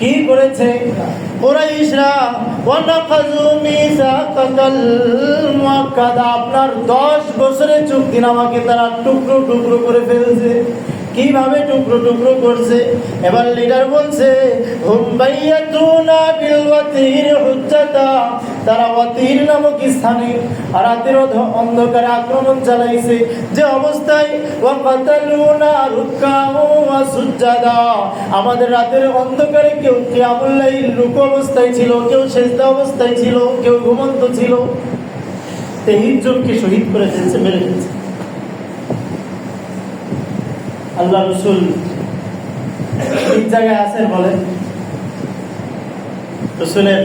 কি করেছে? আপনার 10 বছরের চুক্তি নামাকে তারা টুকরো টুকরো করে ফেলছে। কীভাবে টুকরো টুকরো করছে? এবার লিডার বলছে তারা ওয়াতির নামক স্থানে রাতের অন্ধকারে আক্রমণ চালাইছে। যে অবস্থায় আমাদের রাতের অন্ধকারে কেউ কিয়ামুল লাইল রুকু অবস্থায় ছিল, কেউ সেজদা অবস্থায় ছিল, কেউ ঘুমন্ত ছিল। তেইশ জনকে শহীদ করে ফেলছে, মেরে ফেলছে। আল্লাহ রসুল ঠিক জায়গায় আছেন বলেন রসুলের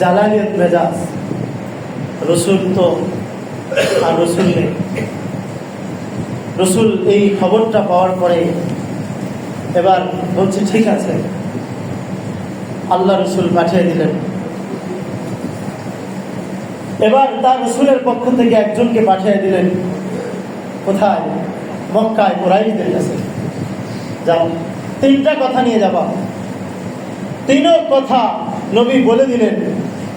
জালালিয়ত মেজাজ, রসুল তো আর রসুল নেই। রসুল এই খবরটা পাওয়ার পরে এবার বলছে, ঠিক আছে, আল্লাহ রসুল পাঠিয়ে দিলেন। এবার তার রসুলের পক্ষ থেকে একজনকে পাঠিয়ে দিলেন। কোথায়? মক্কায় কোরাইশদের কাছে যাও, তিনটা কথা নিয়ে যাবা তিনও কথা নবী বলে দিলেন।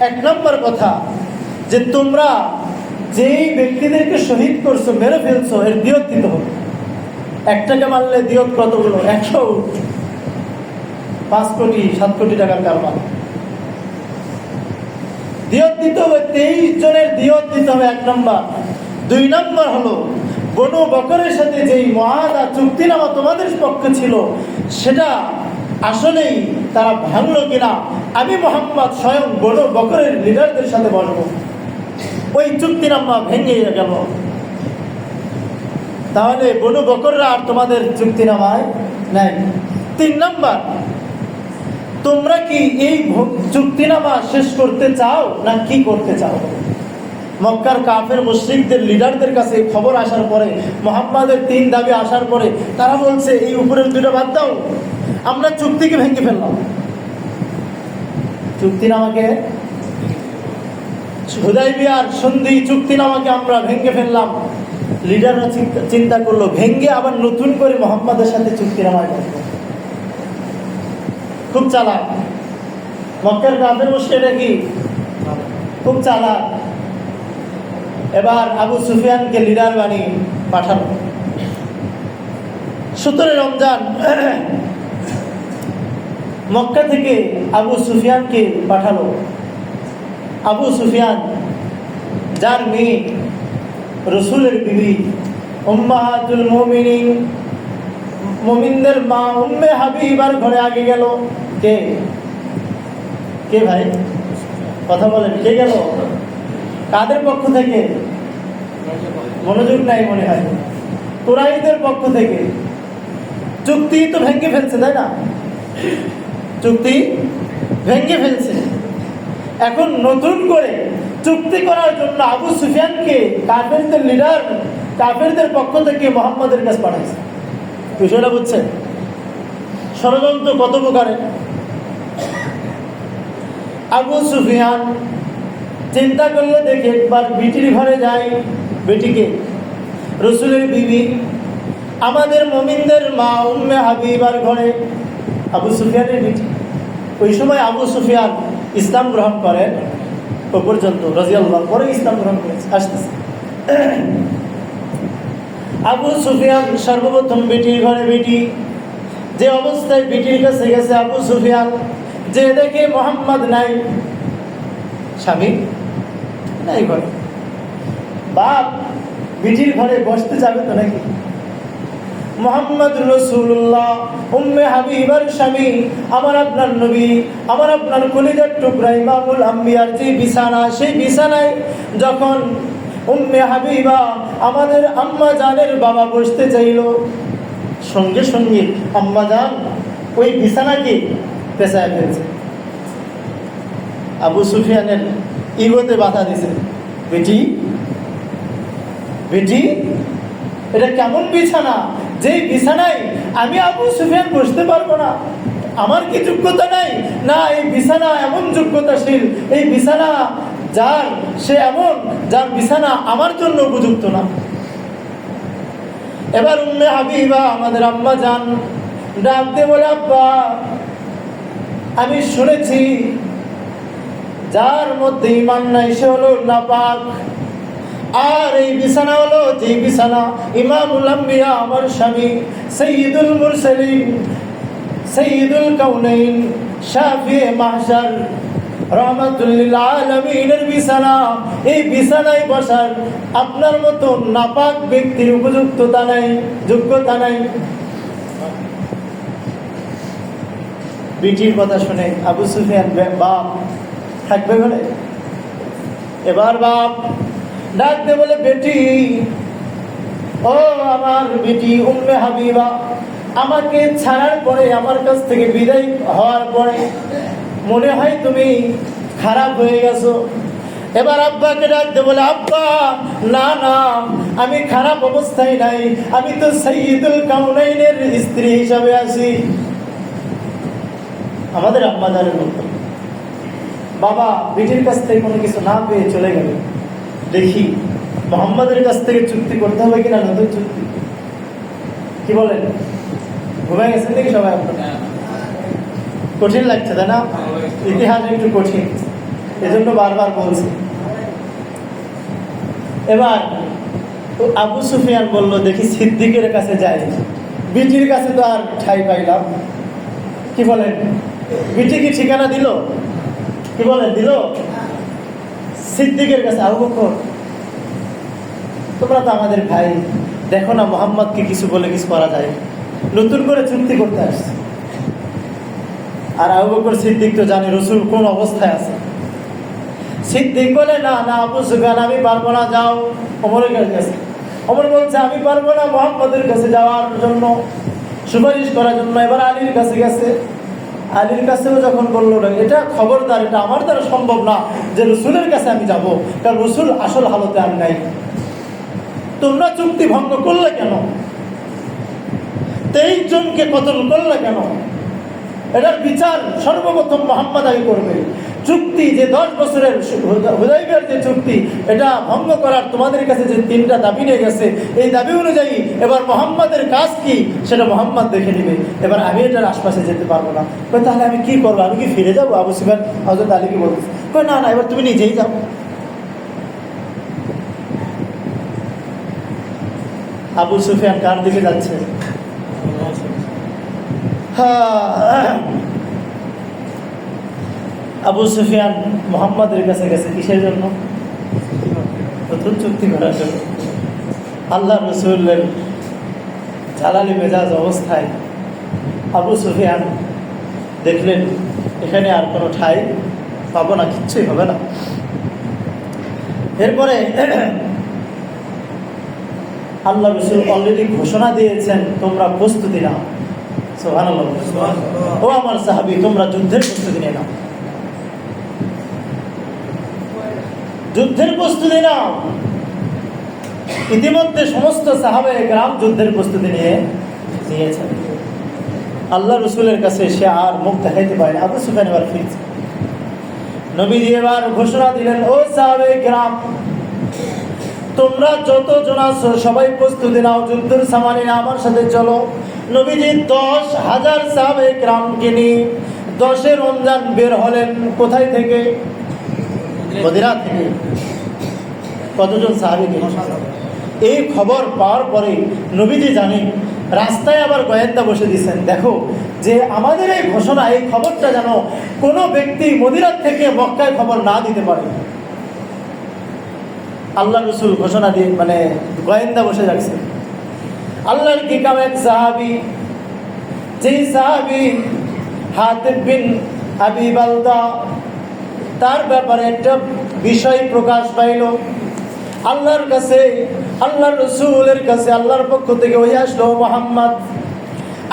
এক নম্বর কথা, যে তোমরা যেই ব্যক্তিদেরকে শহীদ করছ, মেরে ফেলছো, এর দিয়ত দিতে হবে। একটাকে মারলে দিয়ত কতগুলো? একশো। পাঁচ কোটি, সাত কোটি টাকার কারবার। দিয়ত দিতে হবে, তেইশ জনের দিয়ত দিতে হবে এক নম্বর। দুই নম্বর হলো বনু বকরের সাথে যেই মহাদা চুক্তিনামা তোমাদের পক্ষে ছিল, সেটা আসলেই তারা ভাঙল কিনা, আমি মোহাম্মদ স্বয়ং বনু বকরের লিডারদের সাথে বসবো। ওই চুক্তিনামা ভেঙে গেল। তাহলে বনু বকররা আর তোমাদের চুক্তিনামায় নেয়। তিন নম্বর, তোমরা কি এই চুক্তিনামা শেষ করতে চাও না কি করতে চাও? মক্কার কাফের মুশ্রিকদের লিডারদের কাছে এই খবর আসার পরে, মোহাম্মদের তিন দাবি আসার পরে, তারা বলছে, এই উপরের দুটো বাদ দাও। আমরা চুক্তিকে ভেঙে ফেললাম। চুক্তিনামাকে হুদাইবিয়ার সন্ধি চুক্তি চুক্তিনামাকে আমরা ভেঙে ফেললাম। লিডাররা চিন্তা- করল, ভেঙে আবার নতুন করে মোহাম্মদের সাথে চুক্তিনামা করব। খুব চালাক। মক্কার কাফের মুশরিকরা কি? খুব চালাক। এবার আবু সুফিয়ানকে লিডার বানিয়ে পাঠানো। সতেরো রমজান, মক্কা থেকে আবু সুফিয়ানকে পাঠালো। আবু সুফিয়ান, যার মেয়ে রসুলের বিবি, উম্মাহাতুল মুমিনিন, মুমিনদের মা উম্মে হাবিবার ঘরে আগে গেল। কে? কে ভাই? কথা বলেন, কে গেল? কাদের পক্ষ থেকে মনোযোগ নাই মনে হয়। তোরাইদের পক্ষ থেকে। চুক্তি তো ভেঙে ফেলছে, তাই না? চুক্তি ভেঙে ফেলছে। এখন নতুন করে চুক্তি করার জন্য আবু সুফিয়ানকে কাফেরদের লিডার কাফেরদের পক্ষ থেকে মোহাম্মদের কাছে পাঠাইছে বিষয়টা বুঝছেন? ষড়যন্ত্র কত প্রকারে আবু সুফিয়ান চিন্তা করলে দেখে একবার বিটির ঘরে যাই, বেটিকে। রসুলের বিবি, আমাদের মমিনদের মা, উম্মে হাবিবার ঘরে আবু সুফিয়ানের বিটি। ওই সময় আবু সুফিয়ান ইসলাম গ্রহণ করেন ও পর্যন্ত রাজিয়াল্লাহ পরে ইসলাম গ্রহণ করেছে, আসতেছে। আবু সুফিয়ান সর্বপ্রথম বেটির ঘরে বেটি। যে অবস্থায় বেটির কাছে গেছে আবু সুফিয়ান, যে দেখে মোহাম্মদ নাই, স্বামী। নাই ঘরে। বাপ বিটির ঘরে বসতে যাবে তো নাকি? মোহাম্মদ রসুল্লাহ, উম্মে হাবিবার স্বামী, আমার আপনার নবী, আমার আপনার কলিজার টুকরা ইমামুল আম্বিয়ার যে বিছানা, সেই বিছানায় যখন উম্মে হাবিবা আমাদের আম্মা জানের বাবা বসতে চাইল, সঙ্গে সঙ্গে আম্মা জান ওই বিছানাকে পেঁচায় ফেলছে। আবু সুফিয়ানের ইগোতে বাধা দিছে। বেটি বেটি, এটা কেমন বিছানা? যেই বিছানায় আমি আবু সুফিয়ান বসতে পারব না, আমার কি যোগ্যতা নাই? না, এই বিছানা এমন যোগ্যতাশীল, এই বিছানা যার সে এমন, যার বিছানা আমার জন্য উপযুক্ত না। এবার উম্মে হাবিবা, আমাদের আম্মা যান ডাকতে বলে, আব্বা, আমি শুনেছি যার মধ্যে ইমান নাই, সে হলো নাপাক। আর এই বিছানা হলো যে বিছানা, ইমামুল আম্বিয়া, আমার স্বামী, সৈয়দুল মুরসালিন, সৈয়দুল কাউনাইন শাফিয়ে মাহশার এই বিছানায় বসার আপনার মতো নাপাক ব্যক্তির উপযুক্ততা নাই, যোগ্যতা নাই। বিটির কথা শুনে আবু সুফিয়ান বাপ থাকবে ঘরে এবার বাপ ডাকতে বলে, বেটি, ও আমার বেটি উম্মে হাবিবা, আমাকে ছাড়ার পরে, আমার কাছ থেকে বিদায় হওয়ার পরে মনে হয় তুমি খারাপ হয়ে গেছো। এবার আব্বাকে ডাকতে বলে, আব্বা, না না, আমি খারাপ অবস্থায় নাই। আমি তো সৈয়দুল কাউনাইনের স্ত্রী হিসাবে আছি। আমাদের আম্মাদারের মতো বাবা বিটির কাছ থেকে কোনো কিছু না পেয়ে চলে গেল। দেখি মোহাম্মদের কাছ থেকে চুক্তি করতে হবে কিনা নতুন চুক্তি? কি বলেন? ঘুমে গেছেন দেখি সবাই আপনারা? কঠিন লাগছে তাই না? ইতিহাস একটু কঠিন। এজন্য বারবার বলছি। এবার আবু সুফিয়ান বলল দেখি সিদ্দিকের কাছে যাই। বিটির কাছে তো আর ঠাই পাইলাম। কি বলেন? বিটি কি ঠিকানা দিল? কি বলেন, দিল? সিদ্দিকের কাছে আবু বকর, তোমরা তো আমাদের ভাই, দেখো না মোহাম্মদকে কিছু বলে কিছু করা যায়। নতুন করে চুক্তি করতে আসছে। আর আবু বকর সিদ্দিক তো জানে রসুল কোন অবস্থায় আছে। সিদ্দিক বলে, না না, আবু সুফিয়ান, আমি পারব না, যাও। অমরের কাছে। অমর বলছে, আমি পারব না, মোহাম্মদের কাছে যাওয়ার জন্য সুপারিশ করার জন্য। এবার আলীর কাছে গেছে। আলীর কাছেও যখন বলল না, এটা খবরদার, এটা আমার দ্বারা সম্ভব না যে রসুলের কাছে আমি যাব, কারণ রসুল আসল হালতে আর নাই। তোমরা চুক্তি ভঙ্গ করলে কেন? তেইশ জনকে কতল করলে কেন? এটার বিচার সর্বপ্রথম মোহাম্মদ আলী করবে। চুক্তি, যে দশ বছরের হুদাইবের যে চুক্তি, এটা ভঙ্গ করার তোমাদের কাছে যে তিনটা দাবি নিয়ে গেছে, এই দাবি অনুযায়ী এবার মোহাম্মদের কাজ কি, সেটা মোহাম্মদ দেখে নেবে। এবার আমি এটার আশপাশে যেতে পারব না। তাহলে আমি কি করব? আমি কি ফিরে যাব? আবু সিফান হজরত আলীকে বলতেছে না না, এবার তুমি নিজেই যাও। আবু সুফিয়ান কার দিকে যাচ্ছে? হ্যাঁ। আবু সুফিয়ান মোহাম্মদের কাছে গেছে কিসের জন্য? নতুন চুক্তি করার জন্য। আল্লাহ রসুল্লের জালালি মেজাজ অবস্থায় আবু সুফিয়ান দেখলেন এখানে আর কোনো ঠাই পাবো না কিচ্ছুই হবে না। এরপরে আল্লাহ রসুল অলরেডি ঘোষণা দিয়েছেন তোমরা প্রস্তুতি নাও। সুবহানাল্লাহ। ও আমার সাহাবি তোমরা যুদ্ধের প্রস্তুতি নিয়ে নাও। যুদ্ধের প্রস্তুতি নাও। ইতিমধ্যে সমস্ত সাহাবে গ্রাম যুদ্ধের প্রস্তুতি নিয়ে নিয়েছেন। আল্লাহ রসুলের কাছে সে আর মুখ দেখাইতে পারে। আবু সুফিয়ান এবার ফিরছে। নবীজি এবার ঘোষণা দিলেন, ও সাহাবে গ্রাম তোমরা যত জন আছো সবাই প্রস্তুতি নাও, যুদ্ধের সামানে আমার সাথে চলো। নবীজি দশ হাজার সাহাবে গ্রামকে নিয়ে দশে রমজান বের হলেন। কোথায় থেকে? মদিনা থেকে কতজন সাহাবিকে এই খবর পাওয়ার পরে নবীজি জানেন, রাস্তায় আবার গোয়েন্দা বসে দিয়েছেন। দেখো, যে আমাদের এই ঘোষণা, এই খবরটা যেন কোনো ব্যক্তি মদিনার থেকে মক্কায় খবর না দিতে পারে। আল্লাহ রসুল ঘোষণা দিয়ে মানে গোয়েন্দা বসে যাচ্ছে আল্লাহর কি কাম এক সাহাবি? যেই সাহাবি হাতে বিন আবি বালদা তার ব্যাপারে একটা বিষয় প্রকাশ পাইল। আল্লাহর কাছে আল্লাহ রসুলের কাছে, আল্লাহর পক্ষ থেকে ওই আসলো মোহাম্মদ,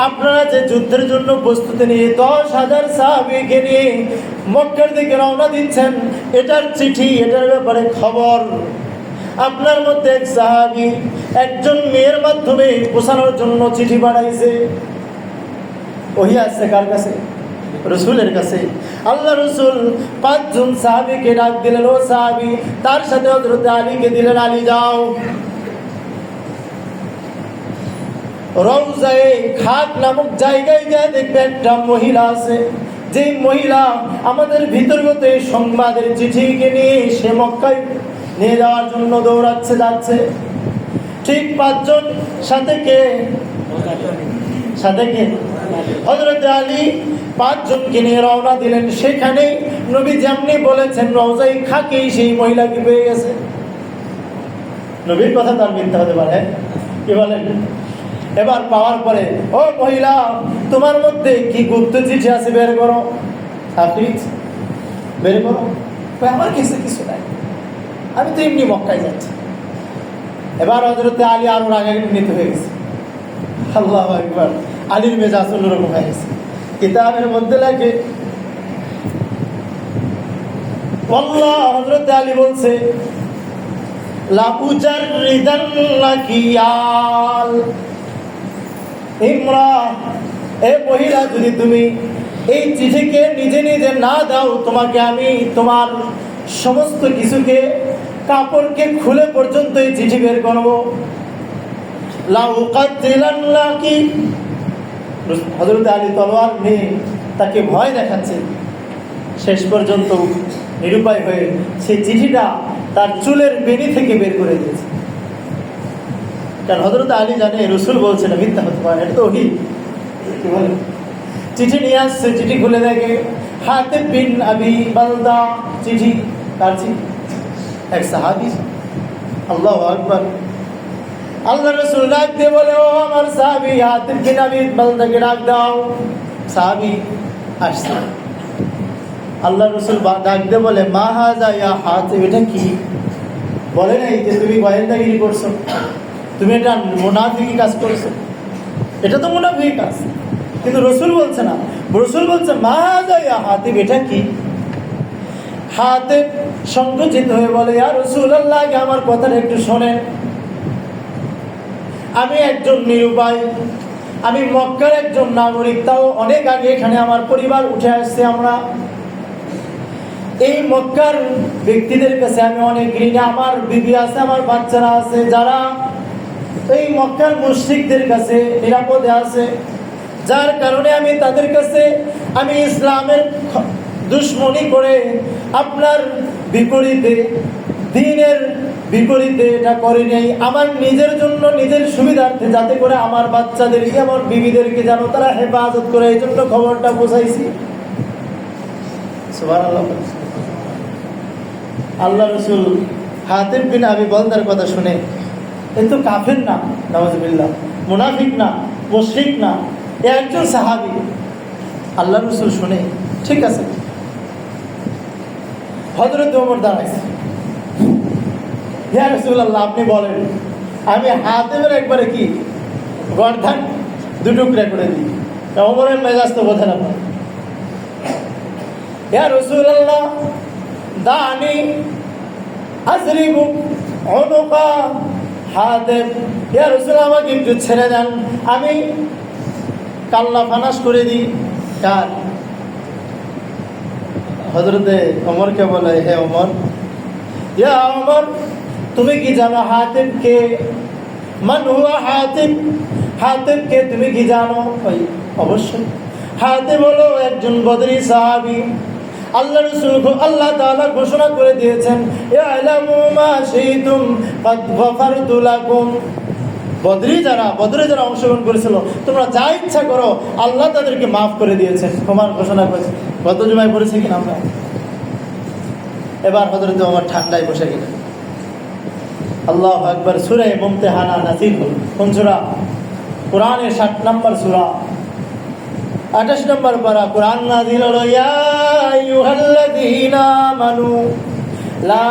আপনারা যে যুদ্ধের জন্য প্রস্তুতি নিয়ে দশ হাজার সাহাবিকে নিয়ে মক্কার দিকে রওনা দিচ্ছেন, এটার চিঠি, এটার ব্যাপারে খবর। আপনার মধ্যে এক সাহাবি একজন মেয়ের মাধ্যমে পোষানোর জন্য চিঠি পাঠাইছে। ওহি আসছে কার কাছে? রসুলের কাছে। আল্লাহ রসুল পাঁচজন সাহাবিকে ডাক দিলেন, ও সাহাবি, তার সাথে আলীকে দিলেন, আলী যাও। আমাদের সংবাদের চিঠিকে নিয়ে সে নিয়ে যাওয়ার জন্য দৌড়াচ্ছে, যাচ্ছে। ঠিক সাথে কে? সাথে কে? হজরত আলী পাঁচজনকে নিয়ে রওনা দিলেন। সেখানে নবী যেমনি বলেছেন রওজাই খাকেই সেই মহিলাকে পেয়ে গেছে? নবীর কথা তার মিথ্যা হতে পারে। কি বলেন? এবার পাওয়ার পরে, ও মহিলা, তোমার মধ্যে কি গুপ্ত চিঠি আছে বের করো? বের করো। আমার কিছু কিছু নাই। আমি তো এমনি মক্কায় যাচ্ছি। এবার হজরতে আলী আরও রাগান্বিত হয়ে গেছে। আল্লাহ একবার আলীর মেজাজ অন্যরকম হয়ে গেছে। কিতাবের মধ্যে লেখে, আল্লাহ হজরত আলী বলছে লাউজার রিদাল ইমরা, এ মহিলা, যদি তুমি এই চিঠিকে নিজে নিজে না দাও, তোমাকে আমি তোমার সমস্ত কিছুকে, কাপড়কে খুলে পর্যন্ত এই চিঠি বের করব। লাউকাতিলান্নাকি হজরত আলী তলোয়ার নিয়ে তাকে ভয় দেখাচ্ছে। শেষ পর্যন্ত নিরুপায় হয়ে সেই চিঠিটা তার চুলের বেনি থেকে বের করে দিয়েছে। কারণ হজরত আলী জানে, রসুল বলছে না, মিথ্যা হতে পারে তো ওহি। কি বলে? চিঠি নিয়ে আসছে, চিঠি খুলে দেখে, হাতে বিন আবি বালদা, চিঠি, তার চিঠি। এক সাহাবি, আল্লাহ আকবর আল্লাহ রসুল ডাক দিয়ে বলে, ও আমার সাহাবি, হাতে বিন আবি বালদাকে ডাক দাও। সাহাবি আসছে। আল্লাহ রসুল বা- ডাক দিয়ে বলে, মা হাজা ইয়া হাত এটা কি? বলে নাই যে তুমি গোয়েন্দাগিরি করছ। তুমি এটা মুনাফিকি কাজ করছ। এটা তো মুনাফিকি কাজ। কিন্তু রসুল বলছে না। রসুল বলছে, মা হাজা ইয়া হাতিব এটা কি? হাতে সংকুচিত হয়ে বলে, ইয়া রসুল আল্লাহ আগে আমার কথাটা একটু শোনেন। আমি একজন নিরুপায় আমি মক্কার একজন নাগরিক, তাও অনেক আগে এখানে আমার পরিবার উঠে আসছে আমরা। এই মক্কার ব্যক্তিদের কাছে আমি অনেক ঋণী আমার বিবি আছে, আমার বাচ্চারা আছে, যারা এই মক্কার মুশ্রিকদের কাছে নিরাপদে আছে। যার কারণে আমি তাদের কাছে, আমি ইসলামের দুশ্মনী করে আপনার বিপরীতে দিনের বিপরীতে এটা করে নেই। আমার নিজের জন্য নিজের সুবিধার্থে যাতে করে আমার বাচ্চাদেরকে আমার বিবিদেরকে যেন তারা হেফাজত করে, এই জন্য খবরটা বোঝাইছি আল্লাহ রসুল হাতিম বিন আবি বলদার কথা শুনে, এ তো কাফের না নওয়াজবিল্লাহ মুনাফিক না, মুশরিক না, এ একজন সাহাবি। আল্লাহ রসুল শুনে, ঠিক আছে। হজরত দাঁড়াইছে। ইয়া রসুল্লাহ আপনি বলেন, আমি হাতেমের একবারে কি গর্ধান দুটুকরা করে দিই। তা ওমরের মেজাজ তো বোঝে না ইয়া রসুল্লাহ দানি আজরিবু অনুকা হাতেম ইয়া রসুল, আমাকে একটু ছেড়ে দেন, আমি কাল্লা ফানাস করে দিই। কার? হজরতে অমরকে বলে, হে অমর ইয়া অমর তুমি কি জানো হাতিম কে? মান হুয়া হাতিম? হাতিম কে তুমি কি জানো? ওই, অবশ্যই। হাতিম হলো একজন বদরি সাহাবী। আল্লাহ রসুল আল্লাহ তাআলা ঘোষণা করে দিয়েছেন, ইয়ালামু মা শাইতুম কাদ গফারতু বদরি যারা, বদরে যারা অংশগ্রহণ করেছিল, তোমরা যা ইচ্ছা করো, আল্লাহ তাদেরকে মাফ করে দিয়েছেন। ক্ষমার ঘোষণা করেছে। গত জমায় পড়েছি কিনা আমরা? এবার হজরত আমার ঠান্ডায় বসে গেলেন। আল্লাহ একবার সুরে মুমতেহানা হল। কোন সুরা? কোরআনের ষাট নম্বর সুরা। আঠাশ নম্বর পারা কোরআন নাজিল আমানু লা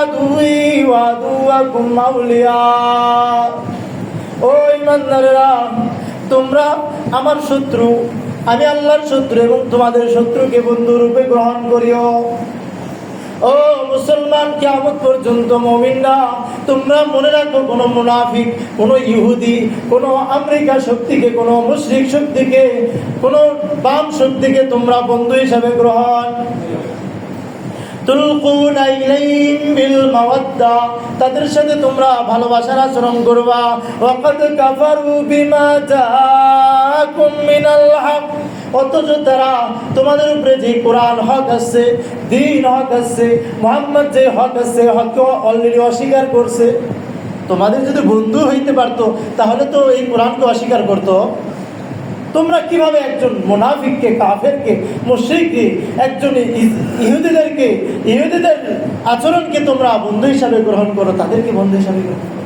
আদুই ওয়া আদুওয়াকুম আউলিয়া। ও ইমানদারেরা তোমরা আমার শত্রু, আমি আল্লাহর শত্রু এবং তোমাদের শত্রুকে বন্ধু রূপে গ্রহণ করিও। ও মুসলমান, কিয়ামত পর্যন্ত মমিনরা তোমরা মনে রাখো, কোনো মুনাফিক, কোনো ইহুদি, কোনো আমেরিকা শক্তিকে, কোনো মুশরিক শক্তিকে, কোনো বাম শক্তিকে তোমরা বন্ধু হিসাবে গ্রহণ তাদের সাথে তোমরা ভালোবাসার আচরণ করবা। কাফারু বিমা জাআকুম মিনাল অথচ তারা তোমাদের উপরে যে কোরআন হক আসছে দিন হক আসছে মোহাম্মদ যে হক আসছে হককে অলরেডি অস্বীকার করছে, তোমাদের যদি বন্ধু হইতে পারতো, তাহলে তো এই কোরআনকে অস্বীকার করতো। তোমরা কীভাবে একজন মোনাফিককে, কাফেরকে, মুশ্রিককে, একজন ইহুদিদেরকে, ইহুদিদের আচরণকে তোমরা বন্ধু হিসাবে গ্রহণ করো, তাদেরকে বন্ধু হিসাবে গ্রহণ করো?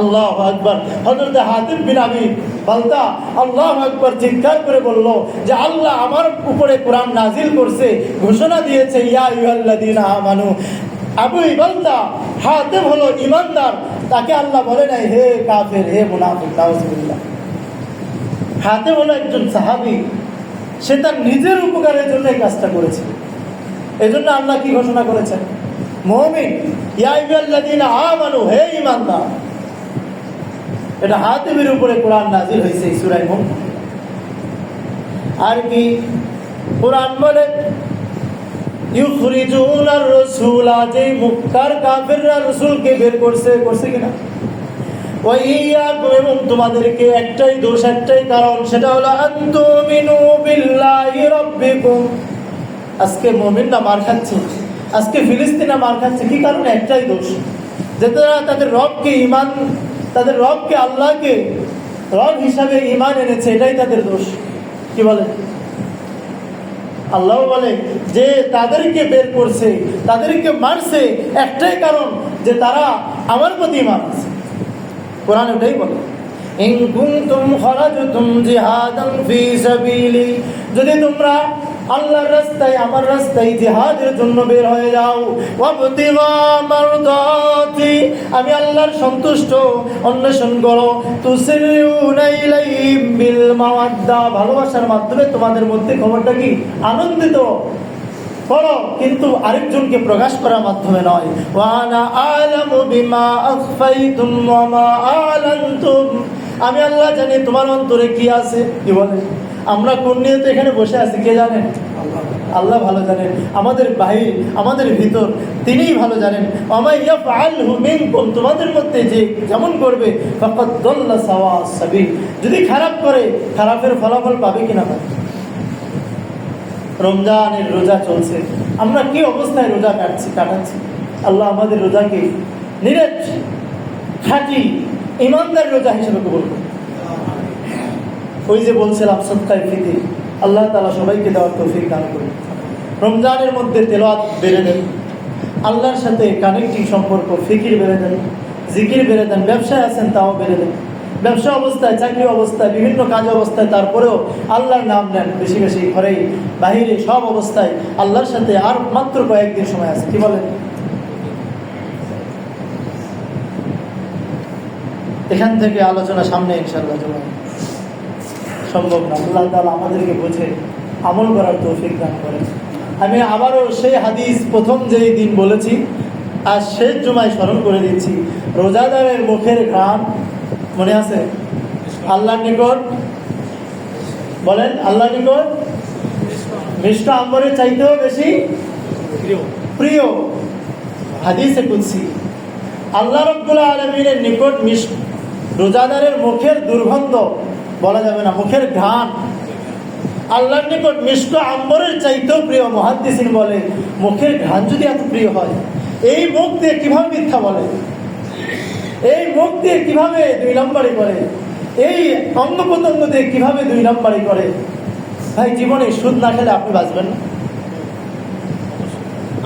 আল্লাহ আকবর। হজরত হাতিব বিন আবি বলতা আল্লাহ আকবর চিৎকার করে বলল যে আল্লাহ আমার উপরে কোরআন নাজিল করছে, ঘোষণা দিয়েছে, ইয়া ইউহাল্লাদিন আমানু। আবু ইবালদা হাতিব হলো ইমানদার তাকে আল্লাহ বলে নাই হে কাফের, হে মুনাফিক, নাউজুবিল্লাহ। হাতে হলো একজন সাহাবি, সে তার নিজের উপকারের জন্য এই কাজটা করেছে। এই জন্য আল্লাহ কি ঘোষণা করেছেন? মহমিন ইয়াইবাল্লাদিন আমানু, হে ইমানদার এটা হাতিমের উপরে কোরআন নাজিল হয়েছে সূরায় মুমিন আর কি? কোরআন বলে আর রাসূলা রাসূলকে বের করছে করছে কিনা? তোমাদেরকে একটাই দোষ, একটাই কারণ, সেটা হলো আজকে মার খাচ্ছে, আজকে ফিলিস্তিনা মার খাচ্ছে, কি কারণে? একটাই দোষ, যে তারা তাদের রবকে ইমান তাদের রবকে আল্লাহকে রব হিসাবে ইমান এনেছে, এটাই তাদের দোষ। কি বলে? আল্লাহ বলে যে তাদেরকে বের করছে, তাদেরকে মারছে, একটাই কারণ যে তারা আমার প্রতি ইমান আছে কোরআন ওটাই বলে। যদি তোমরা আল্লাহর রাস্তায়, আমার রাস্তায় জিহাদের জন্য বের হয়ে যাও। আমি আল্লাহর সন্তুষ্ট। অন্বেষণ করো। বিল মাওয়াদ্দা, ভালোবাসার মাধ্যমে তোমাদের মধ্যে খবরটা কি? আনন্দিত। করো কিন্তু আরেকজনকে প্রকাশ করার মাধ্যমে নয়। বিমা আমি আল্লাহ জানি তোমার অন্তরে কি আছে। কি বলে? আমরা কোন নিয়তে এখানে বসে আছি? কে জানেন আল্লাহ ভালো জানেন। আমাদের বাহির আমাদের ভিতর তিনিই ভালো জানেন। আমায় ইয়াফআলহু মিনকুম, তোমাদের মধ্যে যে যেমন করবে সাওয়া যদি খারাপ করে, খারাপের ফলাফল পাবে কিনা? পাবে রমজানের রোজা চলছে। আমরা কি অবস্থায় রোজা কাটছি, কাটাচ্ছি? আল্লাহ আমাদের রোজাকে নিরেট, খাঁটি, ইমানদার রোজা হিসেবে কবল ওই যে বলছিলাম সৎকায় ফিতি আল্লাহ তালা সবাইকে দেওয়ার তৌফিক দান করুন। রমজানের মধ্যে তেলাওয়াত বেড়ে দেন আল্লাহর সাথে কানেক্টিং সম্পর্ক, ফিকির বেড়ে দেন জিকির বেড়ে দেন ব্যবসায় আছেন, তাও বেড়ে দেন ব্যবসা অবস্থায়, চাকরি অবস্থায়, বিভিন্ন কাজ অবস্থায়, তারপরেও আল্লাহর নাম নেন বেশি বেশি ঘরেই। বাহিরে সব অবস্থায় আল্লাহর সাথে আর মাত্র কয়েকদিন সময় আছে। কি বলেন? এখান থেকে আলোচনা সামনে ইনশাল্লাহ জমা সম্ভব না। আল্লাহ তালা আমাদেরকে বোঝে আমল করার তৌফিক দান করেন। আমি আবারও সেই হাদিস প্রথম যেই দিন বলেছি আর শেষ জুমায় স্মরণ করে দিচ্ছি। রোজাদারের মুখের ঘ্রাণ মনে আছে? আল্লাহ নিকট? বলেন আল্লাহ নিকট? মিষ্ট আম্বরের চাইতেও বেশি প্রিয়। হাদিসে কুৎসি আল্লাহ রব্বুল আলমিনের নিকট মিশ রোজাদারের মুখের দুর্গন্ধ বলা যাবে না, মুখের ঘ্রাণ। আল্লাহর নিকট মিষ্ট আম্বরের চাইতেও প্রিয় মহাদ্দিসিন বলে, মুখের ঘ্রাণ যদি এত প্রিয় হয়, এই মুখ দিয়ে কীভাবে মিথ্যা বলে? এই মুখ দিয়ে কীভাবে দুই নম্বরই করে? এই অঙ্গ প্রত্যঙ্গ দিয়ে কীভাবে দুই নম্বরই করে? ভাই, জীবনে সুদ না খেলে আপনি বাঁচবেন না।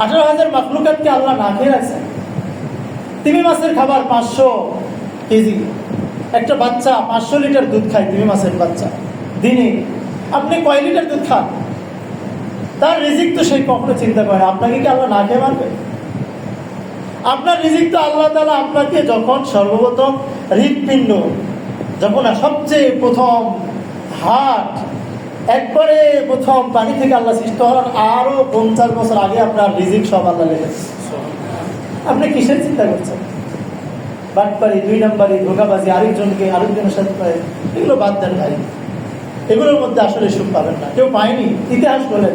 আঠারো হাজার মাকলুকাতকে আল্লাহ না খেয়ে রাখছেন। তিমি মাছের খাবার পাঁচশো কেজি। একটা বাচ্চা পাঁচশো লিটার দুধ খায় তিমি মাছের বাচ্চা। দিনে। আপনি কয় লিটার দুধ খান? তার রিজিক তো সেই কখনো চিন্তা করে। আপনাকে কি আল্লাহ না খেয়ে মারবে? আপনার রিজিক তো আল্লাহ তালা আপনাকে যখন সর্বপ্রথম হৃৎপিণ্ড, যখন সবচেয়ে প্রথম হার্ট, একবারে প্রথম পানি থেকে আল্লাহ সৃষ্টি হওয়ার আরও পঞ্চাশ বছর আগে আপনার রিজিক সব আল্লাহ লেগেছে আপনি কিসের চিন্তা করছেন? বাটপারি দুই নাম্বারি ধোকাবাজি, আরেকজনকে আরেকজনের সাথে এগুলো বাদ দেন ভাই। এগুলোর মধ্যে আসলে সুখ পাবেন না। কেউ পায়নি, ইতিহাস বলেন।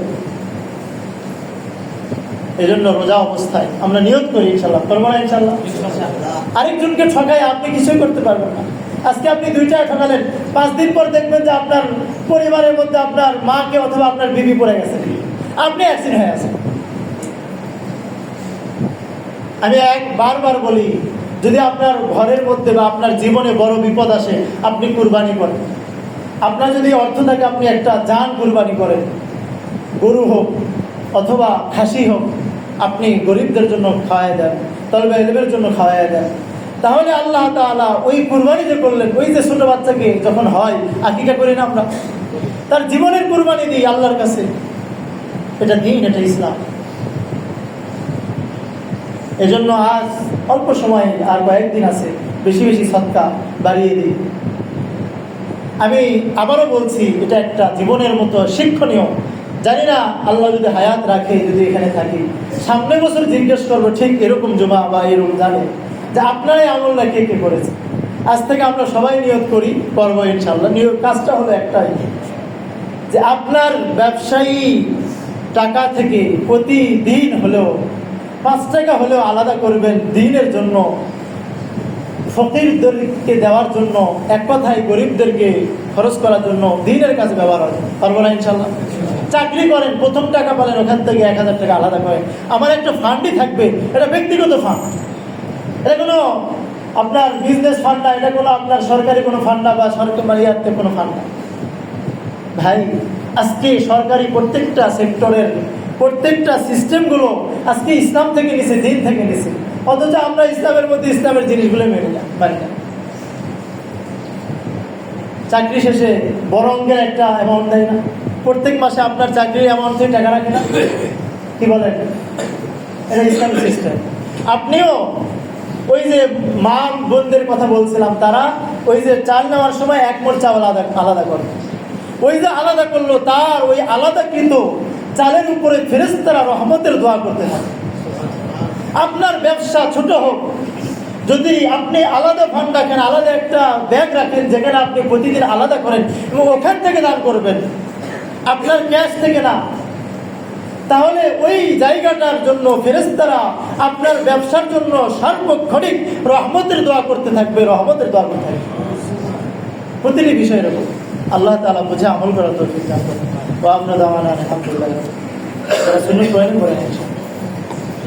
এই জন্য রোজা অবস্থায় আমরা নিয়োগ করি ইনশাল্লাহ করব না ইনশাল্লাহ আরেকজনকে ঠকাই আপনি কিছুই করতে পারবেন না। আজকে আপনি দুইটা ঠকালেন। পাঁচ দিন পর দেখবেন যে আপনার পরিবারের মধ্যে আপনার মাকে অথবা আপনার বিবি পড়ে গেছে। আপনি অ্যাক্সিডেন্ট হয়ে আছেন আমি এক বারবার বলি যদি আপনার ঘরের মধ্যে বা আপনার জীবনে বড় বিপদ আসে, আপনি কুরবানি করেন। আপনার যদি অর্থ থাকে, আপনি একটা যান কুরবানি করেন। গরু হোক অথবা খাসি হোক, আপনি গরিবদের জন্য খাওয়াই দেন তলবে এলেমের জন্য খাওয়াই দেন। তাহলে আল্লাহ তাআলা ওই কুরবানি যে করলেন, ওই যে ছোট বাচ্চাকে যখন হয়, আকিকা করি না আমরা? তার জীবনের কুরবানি দিই আল্লাহর কাছে। এটা দিন, এটা ইসলাম। এজন্য আজ অল্প সময় আর কয়েকদিন আছে, বেশি বেশি সৎকা বাড়িয়ে দিই। আমি আবারও বলছি, এটা একটা জীবনের মতো শিক্ষণীয়। জানি না আল্লাহ যদি হায়াত রাখে যদি এখানে থাকি। সামনের বছর জিজ্ঞেস করব, ঠিক এরকম জমা বা এরকম জানে যে আপনারাই আমলটা কে কে করেছে? আজ থেকে আমরা সবাই নিয়োগ করি, করব ইনশাল্লাহ নিয়োগ কাজটা হলো একটাই। যে আপনার ব্যবসায়ী টাকা থেকে প্রতিদিন হলেও পাঁচ টাকা হলেও আলাদা করবেন দিনের জন্য। ফকিরদেরকে দেওয়ার জন্য, এক কথায় গরিবদেরকে খরচ করার জন্য দিনের কাছে ব্যবহার হয়। পারব না ইনশাল্লাহ চাকরি করেন, প্রথম টাকা পালেন, ওখান থেকে এক হাজার টাকা আলাদা করেন। আমার একটা ফান্ডই থাকবে, এটা ব্যক্তিগত ফান্ড এটা কোনো আপনার বিজনেস ফান্ড না, এটা কোনো আপনার সরকারি কোনো ফান্ড না বা সরকারি ইয়ারতে কোনো ফান্ড না। ভাই, আজকে সরকারি প্রত্যেকটা সেক্টরের প্রত্যেকটা সিস্টেমগুলো আজকে ইসলাম থেকে নিছে, দিন থেকে নিছে। অথচ আমরা ইসলামের মধ্যে ইসলামের জিনিসগুলো মেনে না মানি না। চাকরি শেষে বড় অঙ্গের একটা অ্যামাউন্ট দেয় না। প্রত্যেক মাসে আপনার চাকরির অ্যামাউন্ট থেকে টাকা রাখে না। কি বলেন? এটা ইসলাম সিস্টেম আপনিও ওই যে মা বোনদের কথা বলছিলাম, তারা ওই যে চাল নেওয়ার সময় এক মোট চাল আলাদা আলাদা করে। ওই যে আলাদা করল, তার ওই আলাদা কিন্তু চালের উপরে ফেরেস্তারা রহমতের দোয়া করতে থাকে। আপনার ব্যবসা ছোট হোক, যদি আপনি আলাদা ফান্ড রাখেন, আলাদা একটা ব্যাগ রাখেন, যেখানে আপনি প্রতিদিন আলাদা করেন এবং ওখান থেকে দান করবেন, আপনার ক্যাশ থেকে না, তাহলে ওই জায়গাটার জন্য ফেরেস্তারা আপনার ব্যবসার জন্য সার্বক্ষণিক রহমতের দোয়া করতে থাকবে, রহমতের দোয়া করতে থাকবে। প্রতিটি বিষয়ের উপর আল্লাহ তালা বুঝে আমল করার তৌফিক দান করুন ওয়া আমরা দাওয়ানা আলহামদুলিল্লাহ যারা সুন্নত করেন করে